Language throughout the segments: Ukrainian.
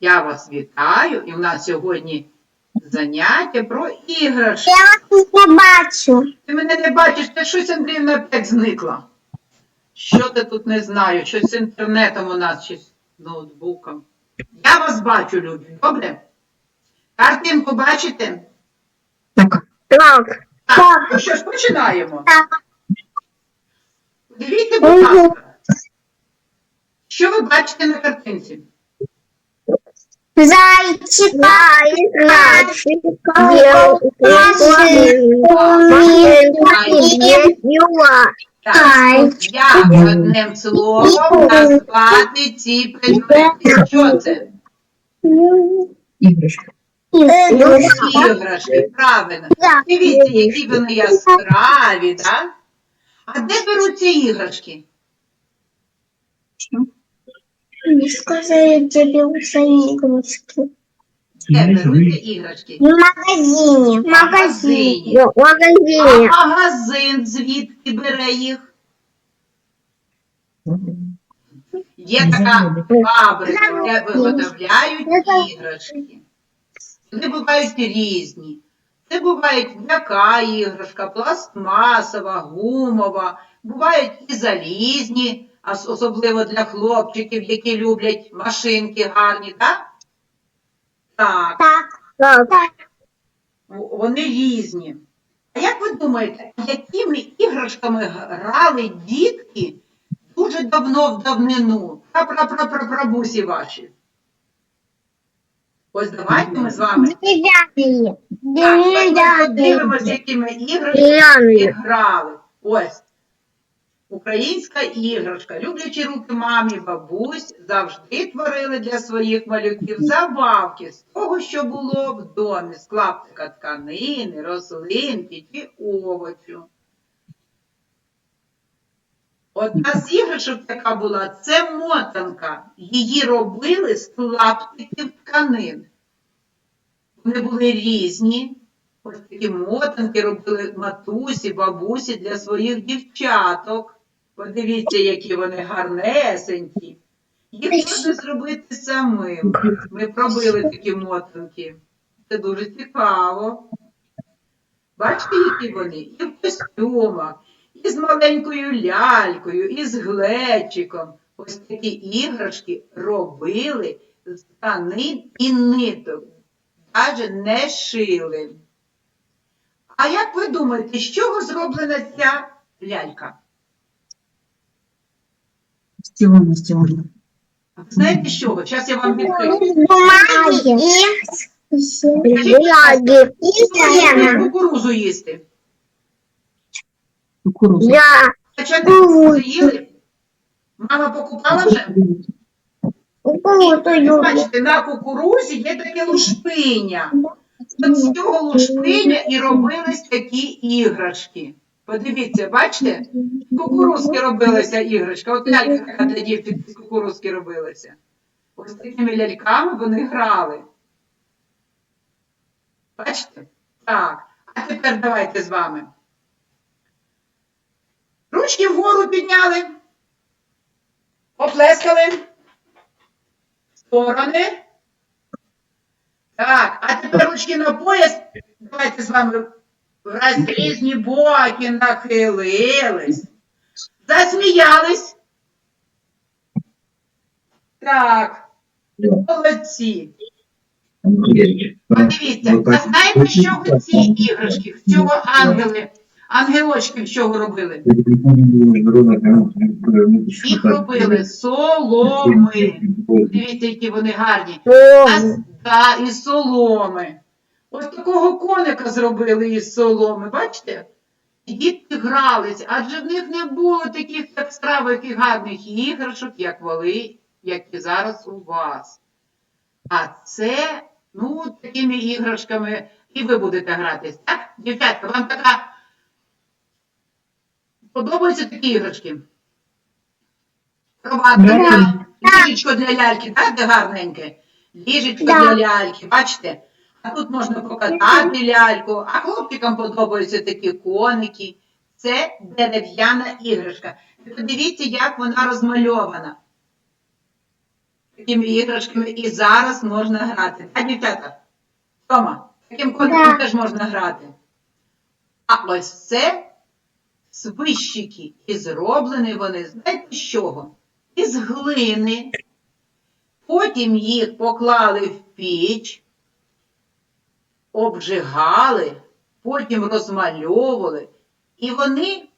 Я вас вітаю, і в нас сьогодні заняття про іграшки. Я вас не бачу. Ти мене не бачиш, ти щось Андріївна опять зникла. Що ти тут не знаю? Щось з інтернетом у нас чи з ноутбуком. Я вас бачу, любі, добре? Картинку бачите? Так. Так, ну що ж, починаємо. Так. Дивіться, будь ласка. Що ви бачите на картинці? Зайчика, Так, як одним словом назвати ці предмети? Що це? Іграшка. Іграшки, правильно. Дивіться, які вони яскраві, так? А де беруться іграшки? Не сказали, где берутся игрушки. Де беруться іграшки? В магазине. В магазині. В А магазин звідки бере їх? Є така фабрика, де виготовляють іграшки. Вони бувають різні. Це бувають м'яка іграшка, пластмасова, гумова, бувають і залізні, особливо для хлопчиків, які люблять машинки гарні, так? Так, Так. Так. в- вони різні. А як ви думаєте, якими іграшками грали дітки дуже давно в давнину? Прапрапрапрабусі ваші? Ось давайте ми з вами Деревянные. Так, подивимося, Деревянные. якими іграшками Деревянные. грали. Ось. Українська іграшка. Люблячи руки мамі, бабусь, завжди творили для своїх малюків забавки з того, що було в домі, з клаптика тканини, рослинки чи овочу. Одна з іграшок, яка була, це мотанка. Її робили з клаптиків тканин. Вони були різні. Ось такі мотанки робили матусі, бабусі для своїх дівчаток. Подивіться, які вони гарнесенькі. Їх можна зробити самим. Ми пробили такі мотанки. Це дуже цікаво. Бачите, які вони? І в костюмах, і з маленькою лялькою, і з глечиком. Ось такі іграшки робили з тканин і ниток. Навіть не шили. А як ви думаєте, з чого зроблена ця лялька? Стілона, стілона. Ви знаєте з чого? Зараз я вам відкрию. Бумаги. И бумаги. Кукурузу їсти? Кукуруза. Я. Кукурузу їли? Мама покупала вже? Кукурузу Бачите, на кукурузі є таке лушпиня. От з цього лушпиня і робились такі іграшки. Подивіться, бачите? Кукурузки робилася іграшка. От лялька така для дівчинки з кукурузки робилася. Ось такими ляльками вони грали. Бачите? Так. А тепер давайте з вами. Ручки вгору підняли. Поплескали. Сторони. Так, а тепер ручки на пояс. Давайте з вами в різні боки нахилились. Засміялись. Так, молодці. Подивіться, а знаєте, з чого ці іграшки? З чого ангели, ангелочки чого робили? Їх робили соломи. Дивіться, які вони гарні. А та, із соломи. Ось такого коника зробили із соломи, бачите? І дітки грались, адже в них не було таких яскравих і гарних іграшок, як вони, як і зараз у вас. А це, ну, такими іграшками і ви будете гратись, так? Дівчатка, вам така подобаються такі іграшки? Кроватка ліжечко для ляльки, так, де гарненьке? Ліжечко для ляльки, бачите? А тут можна покатати ляльку, а хлопчикам подобаються такі коники. Це дерев'яна іграшка. І подивіться, як вона розмальована. такими іграшками і зараз можна грати. А, дівчата? Тома, таким котиком теж можна грати. А ось це свищики. І зроблені вони, знаєте з чого? Із глини. Потім їх поклали в піч, обжигали, потім розмальовували, і вони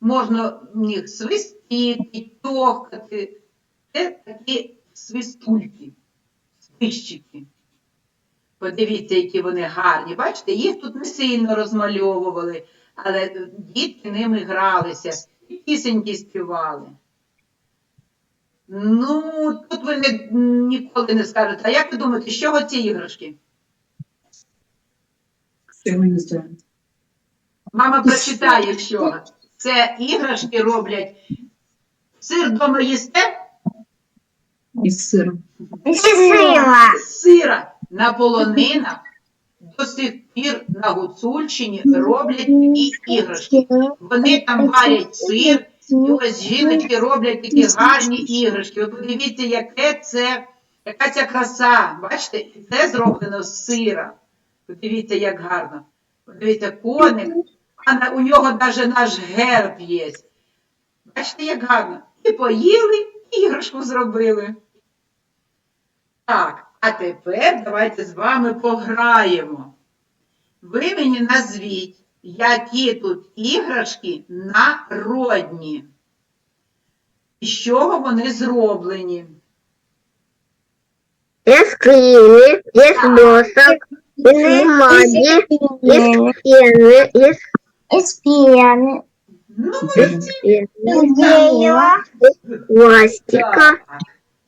можна них свистіти, тьохкати. Це такі свистульки, свищики. Подивіться, які вони гарні. Бачите, їх тут не сильно розмальовували, але дітки ними гралися і пісеньки співали. Ну, тут ви не, ніколи не скажете. А як ви думаєте, з чого ці іграшки? Мама прочитає, що це іграшки роблять. Сир дома їсте? Із сиром. Сила. З Сира на полонинах до сих пір на Гуцульщині роблять такі іграшки. Вони там варять сир, і ось жіночки роблять такі гарні іграшки. Ви подивіться, яке це, яка ця краса. Бачите, і це зроблено з сира. Подивіться, як гарно. Подивіться, коник, а у нього навіть наш герб є. Бачите, як гарно. І поїли, і іграшку зробили. Так, а тепер давайте з вами пограємо. Ви мені назвіть, які тут іграшки народні. І з чого вони зроблені? Из глины, из досок, из бумаги, из пены, из... Из пены, Ну, из пены, из дерева, пластика, так.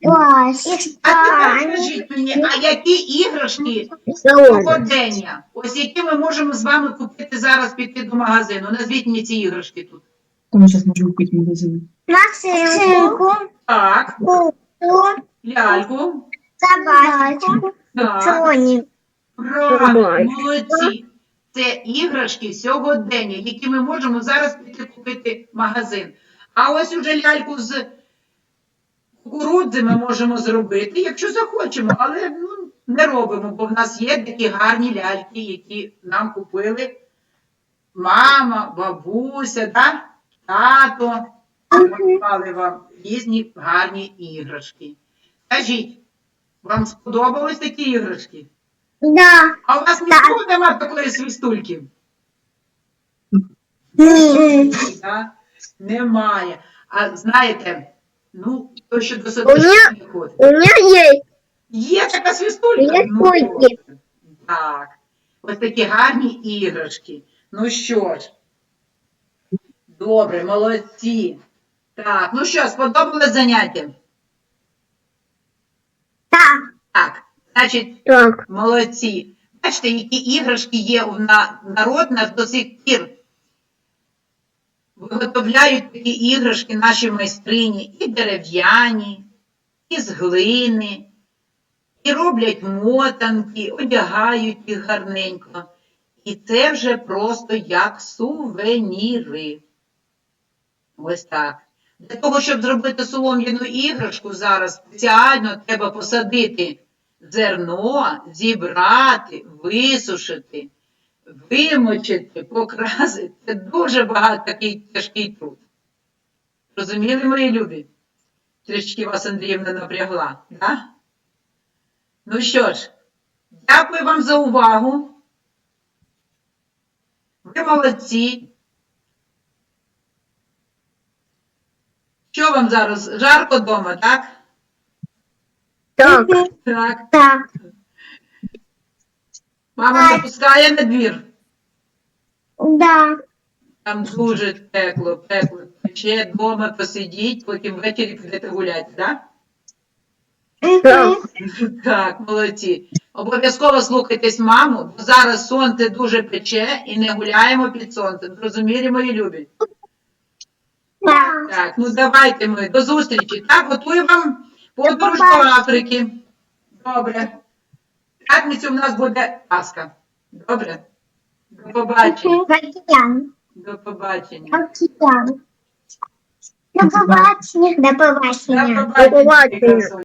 пластика, А тепер скажіть мені, а які іграшки солома, сьогодення? Ось які ми можемо з вами купити зараз піти до магазину? Назвіть мені ці іграшки тут. Тому зараз можу купити в магазині. машинку, Так, куклу, ляльку. собачку, Так. слоник. Правильно, молодці. Це іграшки сьогодення, які ми можемо зараз піти купити в магазин. А ось уже ляльку з кукурудзи ми можемо зробити, якщо захочемо, але ну, не робимо, бо в нас є такі гарні ляльки, які нам купили мама, бабуся, да? тато. Купували вам різні гарні іграшки. Скажіть, вам сподобались такі іграшки? Да. А у вас ніколи нема такої свистульки? Да? Немає. А знаєте, ну, то, що до садочку мене- не ходить. У меня есть. Є така свистулька? Є Ну, кульки. так. Ось такі гарні іграшки. Ну що ж. Добре, молодці. Так, ну що, сподобалось заняття? Так. Так, значить, Так. Молодці. Бачите, які іграшки є у на, народ нас до сих пір. Виготовляють такі іграшки наші майстрині і дерев'яні, і з глини, і роблять мотанки, одягають їх гарненько. І це вже просто як сувеніри. Ось так. Для того, щоб зробити солом'яну іграшку, зараз спеціально треба посадити зерно, зібрати, висушити, вимочити, покрасити. Це дуже багато такий тяжкий труд. Розуміли, мої любі? Трішки вас Андріївна напрягла, да? Ну що ж, дякую вам за увагу. Ви молодці. Що вам зараз? Жарко вдома, так? Так. Так. Так. Мама не пускає на двір. Да. Там дуже тепло, тепло. Ще вдома посидіть, потім ввечері підете гуляти, так? Так. Так, молодці. Обов'язково слухайтесь маму, бо зараз сонце дуже пече і не гуляємо під сонцем. Зрозумілі, мої любі? Так. Так, ну давайте ми до зустрічі. Так, готую вам подорож до Африки. Добре. П'ятницю в нас буде Пасха. Добре? До побачення. Океан. До побачення. Океан. До побачення. До побачення. До побачення.